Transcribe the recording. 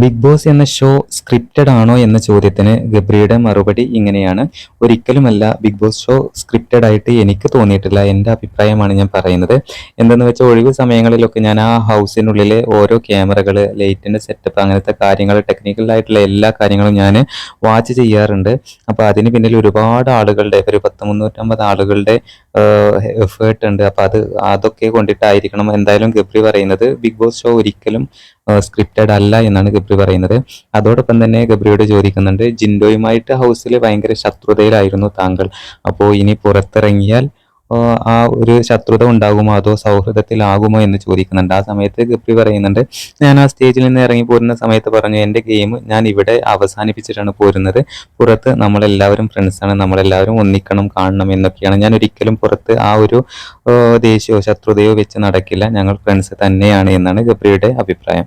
Big Boss എന്ന show scripted ആണോ എന്ന ചോദ്യത്തിന് ഗബ്രിയുടെ മറുപടി ഇങ്ങനെയാണ്. ഒരിക്കലുമല്ല ബിഗ് ബോസ് ഷോ സ്ക്രിപ്റ്റഡ് ആയിട്ട് എനിക്ക് തോന്നിയിട്ടില്ല എന്റെ അഭിപ്രായമാണ് ഞാൻ പറയുന്നത്. എന്തെന്ന് വെച്ചാൽ ഒഴിവ് സമയങ്ങളിലൊക്കെ ഞാൻ ആ ഹൗസിനുള്ളിലെ ഓരോ ക്യാമറകൾ ലൈറ്റിന്റെ സെറ്റപ്പ് അങ്ങനത്തെ കാര്യങ്ങൾ ടെക്നിക്കലായിട്ടുള്ള എല്ലാ കാര്യങ്ങളും ഞാൻ വാച്ച് ചെയ്യാറുണ്ട്. അപ്പോൾ അതിന് പിന്നിൽ ഒരുപാട് ആളുകളുടെ ഒരു പത്ത് മുന്നൂറ്റമ്പത് ആളുകളുടെ എഫേർട്ട് ഉണ്ട്. അപ്പോൾ അത് അതൊക്കെ കൊണ്ടിട്ടായിരിക്കണം. എന്തായാലും ഗബ്രി പറയുന്നത് ബിഗ് ബോസ് ഷോ ഒരിക്കലും സ്ക്രിപ്റ്റഡ് അല്ല എന്നാണ് ഗബ്രി പറയുന്നത്. അതോടൊപ്പം തന്നെ ഗബ്രിയോട് ചോദിക്കുന്നുണ്ട് ജിൻഡോയുമായിട്ട് ഹൗസിൽ ഭയങ്കര ശത്രുതയിലായിരുന്നു താങ്കൾ. അപ്പോൾ ഇനി പുറത്തിറങ്ങിയാൽ ആ, ഒരു ശത്രുത ഉണ്ടാകുമോ അതോ സൗഹൃദത്തിലാകുമോ എന്ന് ചോദിക്കുന്നുണ്ട്. ആ സമയത്ത് ഗബ്രി പറയുന്നുണ്ട് ഞാൻ ആ സ്റ്റേജിൽ നിന്ന് ഇറങ്ങി പോരുന്ന സമയത്ത് പറഞ്ഞു എന്റെ ഗെയിം ഞാൻ ഇവിടെ അവസാനിപ്പിച്ചിട്ടാണ് പോരുന്നത്. പുറത്ത് നമ്മളെല്ലാവരും ഫ്രണ്ട്സാണ് നമ്മളെല്ലാവരും ഒന്നിക്കണം കാണണം എന്നൊക്കെയാണ്. ഞാൻ ഒരിക്കലും പുറത്ത് ആ ഒരു ദേഷ്യമോ ശത്രുതയോ വെച്ച് നടക്കില്ല. ഞങ്ങൾ ഫ്രണ്ട്സ് തന്നെയാണ് എന്നാണ് ഗബ്രിയുടെ അഭിപ്രായം.